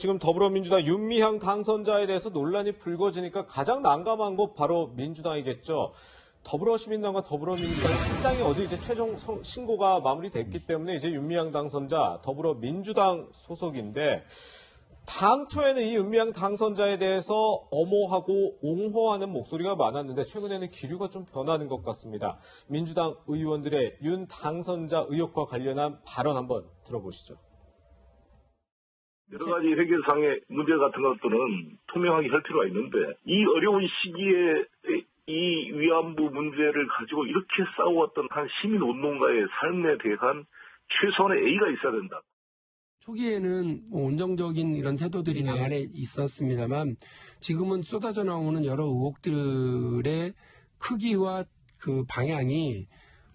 지금 더불어민주당 윤미향 당선자에 대해서 논란이 불거지니까 가장 난감한 것 바로 민주당이겠죠. 더불어시민당과 더불어민주당 한 당이 어제 이제 최종 성- 신고가 마무리됐기 때문에 이제 윤미향 당선자 더불어민주당 소속인데 당초에는 이 윤미향 당선자에 대해서 엄호하고 옹호하는 목소리가 많았는데 최근에는 기류가 좀 변하는 것 같습니다. 민주당 의원들의 윤 당선자 의혹과 관련한 발언 한번 들어보시죠. 여러 가지 해결상의 문제 같은 것들은 투명하게 할 필요가 있는데 이 어려운 시기에 이 위안부 문제를 가지고 이렇게 싸워왔던 한 시민 운동가의 삶에 대한 최소한의 A가 있어야 된다. 초기에는 뭐 온정적인 이런 태도들이 당 안에 있었습니다만 지금은 쏟아져 나오는 여러 의혹들의 크기와 그 방향이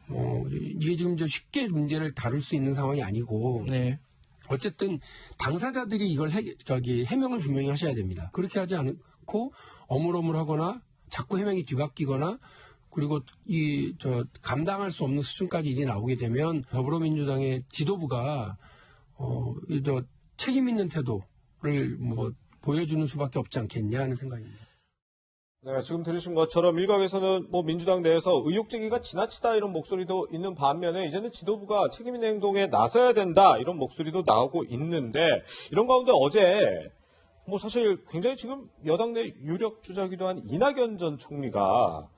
어, 이게 지금 저 쉽게 문제를 다룰 수 있는 상황이 아니고 네. 어쨌든 당사자들이 이걸 해, 저기 해명을 분명히 하셔야 됩니다. 그렇게 하지 않고 어물어물하거나 자꾸 해명이 뒤바뀌거나 그리고 이 저 감당할 수 없는 수준까지 일이 나오게 되면 더불어민주당의 지도부가 어이저 책임 있는 태도를 뭐 보여주는 수밖에 없지 않겠냐 하는 생각입니다. 네, 지금 들으신 것처럼 일각에서는 뭐 민주당 내에서 의혹 제기가 지나치다 이런 목소리도 있는 반면에 이제는 지도부가 책임 있는 행동에 나서야 된다 이런 목소리도 나오고 있는데 이런 가운데 어제 뭐 사실 굉장히 지금 여당 내 유력 주자기도 한 이낙연 전 총리가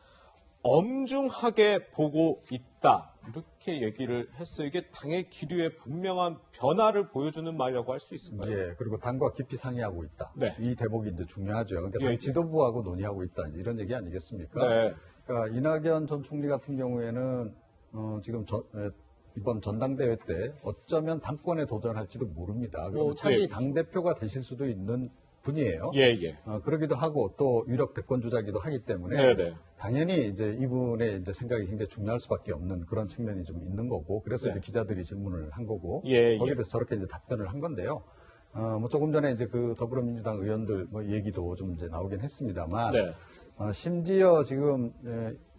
엄중하게 보고 있다 이렇게 얘기를 했어요. 이게 당의 기류에 분명한 변화를 보여주는 말이라고 할 수 있을까요? 예, 그리고 당과 깊이 상의하고 있다. 네. 이 대목이 이제 중요하죠. 그러니까 예, 당 예. 지도부하고 논의하고 있다. 이런 얘기 아니겠습니까? 네. 그러니까 이낙연 전 총리 같은 경우에는 어, 지금 저- 에, 이번 전당대회 때 어쩌면 당권에 도전할지도 모릅니다. 그리고 어, 차기 네. 당 대표가 되실 수도 있는 분이에요. 예, 예. 어, 그러기도 하고 또 유력 대권 주자기도 하기 때문에 네, 네. 당연히 이제 이분의 이제 생각이 굉장히 중요할 수밖에 없는 그런 측면이 좀 있는 거고 그래서 네. 이제 기자들이 질문을 한 거고 예, 예. 거기에 대해서 저렇게 이제 답변을 한 건데요. 어, 뭐 조금 전에 이제 그 더불어민주당 의원들 뭐 얘기도 좀 이제 나오긴 했습니다만 네. 어, 심지어 지금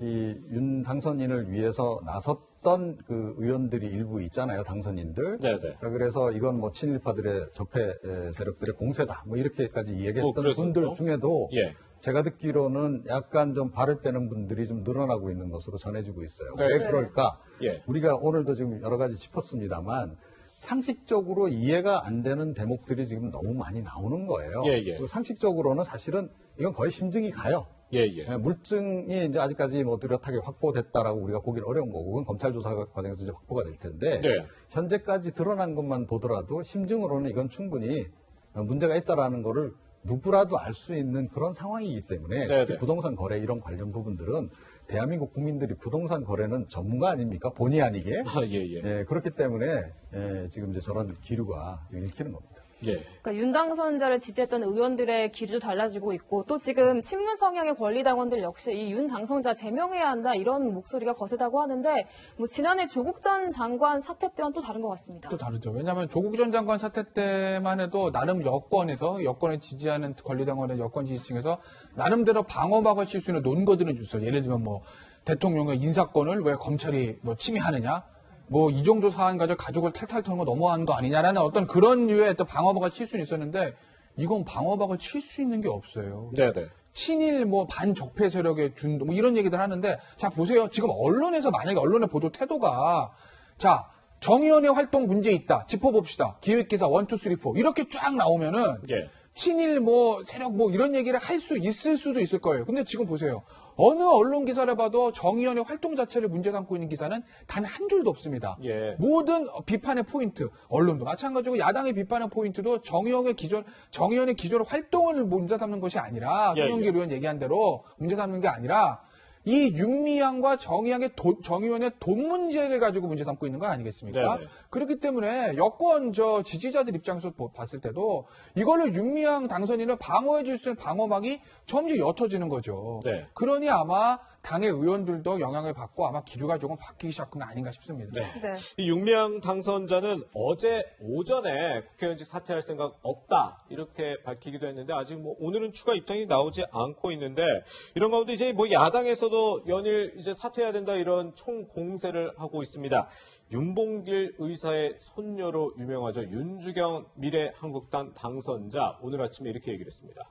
이 윤 당선인을 위해서 나섰던 그 의원들이 일부 있잖아요, 당선인들. 네, 네. 그러니까 그래서 이건 뭐 친일파들의 적폐 에, 세력들의 공세다, 뭐 이렇게까지 이야기했던 뭐. 분들 중에도 예. 제가 듣기로는 약간 좀 발을 빼는 분들이 좀 늘어나고 있는 것으로 전해지고 있어요. 네. 왜 그럴까? 예. 우리가 오늘도 지금 여러 가지 짚었습니다만 상식적으로 이해가 안 되는 대목들이 지금 너무 많이 나오는 거예요. 예, 예. 상식적으로는 사실은 이건 거의 심증이 가요. 예, 예. 예, 물증이 이제 아직까지 뭐 뚜렷하게 확보됐다라고 우리가 보기는 어려운 거고, 그건 검찰 조사 과정에서 이제 확보가 될 텐데, 네. 현재까지 드러난 것만 보더라도 심증으로는 이건 충분히 어, 문제가 있다라는 거를 누구라도 알 수 있는 그런 상황이기 때문에 네, 특히 네. 부동산 거래 이런 관련 부분들은 대한민국 국민들이 부동산 거래는 전문가 아닙니까? 본의 아니게. 아, 예, 예. 예, 그렇기 때문에 예, 지금 이제 저런 기류가 지금 읽히는 겁니다. 예. 그러니까 윤 당선자를 지지했던 의원들의 기류도 달라지고 있고 또 지금 친문 성향의 권리당원들 역시 이 윤 당선자 제명해야 한다 이런 목소리가 거세다고 하는데 뭐 지난해 조국 전 장관 사태 때와는 또 다른 것 같습니다. 또 다르죠. 왜냐하면 조국 전 장관 사태 때만 해도 나름 여권에서 여권을 지지하는 권리당원의 여권 지지층에서 나름대로 방어막을 칠 수 있는 논거들은 줬어요. 예를 들면 뭐 대통령의 인사권을 왜 검찰이 뭐 침해하느냐. 뭐 이 정도 사안 가지고 가족을 탈탈 거 너무한 거 아니냐라는 어떤 그런 류의 또 방어막을 칠 수는 있었는데 이건 방어막을 칠 수 있는 게 없어요. 네, 네. 친일 뭐 반적폐 세력의 준도 뭐 이런 얘기들 하는데 자 보세요 지금 언론에서 만약에 언론의 보도 태도가 자 정의원의 활동 문제 있다 짚어봅시다 기획기사 원 투 쓰리 포 이렇게 쫙 나오면은 예. 친일 뭐 세력 뭐 이런 얘기를 할 수 있을 수도 있을 거예요 근데 지금 보세요 어느 언론 기사를 봐도 정의원의 활동 자체를 문제 삼고 있는 기사는 단 한 줄도 없습니다. 예. 모든 비판의 포인트, 언론도 마찬가지고 야당의 비판의 포인트도 정의원의 기존 정의원의 기존 활동을 문제 삼는 것이 아니라 예, 송영길 예. 의원 얘기한 대로 문제 삼는 게 아니라 이 윤미향과 정의향의 돈- 정의원의 돈 문제를 가지고 문제 삼고 있는 거 아니겠습니까? 네네. 그렇기 때문에 여권 저 지지자들 입장에서 보- 봤을 때도 이걸로 윤미향 당선인을 방어해 줄 수 있는 방어막이 점점 옅어지는 거죠. 네. 그러니 아마 당의 의원들도 영향을 받고 아마 기류가 조금 바뀌기 시작한 거 아닌가 싶습니다. 네. 이 윤미향 당선자는 어제 오전에 국회의원직 사퇴할 생각 없다 이렇게 밝히기도 했는데 아직 뭐 오늘은 추가 입장이 나오지 않고 있는데 이런 가운데 이제 뭐 야당에서도 연일 이제 사퇴해야 된다 이런 총 공세를 하고 있습니다. 윤봉길 의사의 손녀로 유명하죠 윤주경 미래한국당 당선자 오늘 아침에 이렇게 얘기를 했습니다.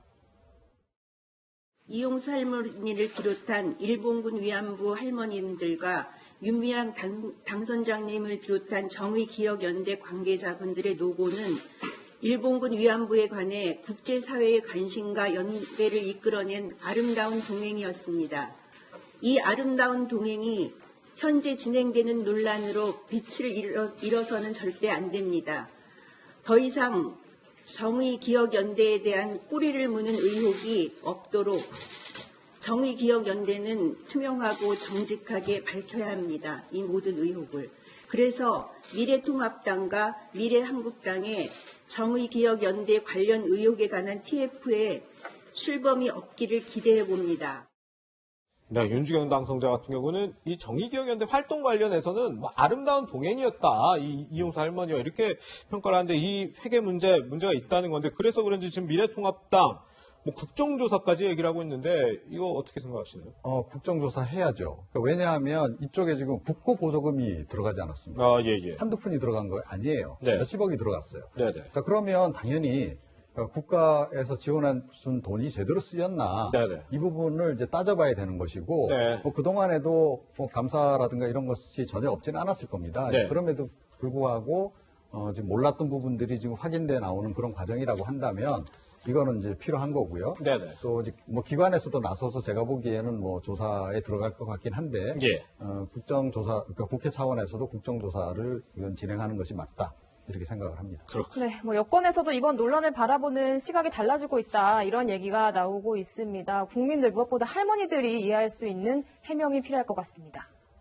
이용수 할머니를 비롯한 일본군 위안부 할머님들과 윤미향 당, 당선장님을 비롯한 정의기억연대 관계자분들의 노고는 일본군 위안부에 관해 국제사회의 관심과 연대를 이끌어낸 아름다운 동행이었습니다. 이 아름다운 동행이 현재 진행되는 논란으로 빛을 잃어, 잃어서는 절대 안 됩니다. 더 이상 정의기억연대에 대한 꼬리를 무는 의혹이 없도록 정의기억연대는 투명하고 정직하게 밝혀야 합니다. 이 모든 의혹을. 그래서 미래통합당과 미래한국당의 정의기억연대 관련 의혹에 관한 TF에 출범이 없기를 기대해 봅니다. 네, 윤주경 당선자 같은 경우는 이 정의기억연대 활동 관련해서는 뭐 아름다운 동행이었다. 이 이용수 할머니와 이렇게 평가를 하는데 이 회계 문제, 문제가 있다는 건데 그래서 그런지 지금 미래통합당 뭐 국정조사까지 얘기를 하고 있는데 이거 어떻게 생각하시나요? 어, 국정조사 해야죠. 그러니까 왜냐하면 이쪽에 지금 국고 보조금이 들어가지 않았습니다. 아, 예, 예. 한두 푼이 들어간 거 아니에요. 네. 몇십억이 들어갔어요. 네 네. 그러니까 그러면 당연히 어, 국가에서 지원한 준 돈이 제대로 쓰였나 네네. 이 부분을 이제 따져봐야 되는 것이고 네. 뭐 그동안에도 뭐 감사라든가 이런 것이 전혀 없지는 않았을 겁니다. 네. 그럼에도 불구하고 어, 지금 몰랐던 부분들이 지금 확인돼 나오는 그런 과정이라고 한다면 이거는 이제 필요한 거고요. 네네. 또 이제 뭐 기관에서도 나서서 제가 보기에는 뭐 조사에 들어갈 것 같긴 한데 예. 어, 국정조사 그러니까 국회 차원에서도 국정조사를 이건 진행하는 것이 맞다 이렇게 생각을 합니다. 네, 뭐 여권에서도 이번 논란을 바라보는 시각이 달라지고 있다 이런 얘기가 나오고 있습니다. 국민들 무엇보다 할머니들이 이해할 수 있는 해명이 필요할 것 같습니다.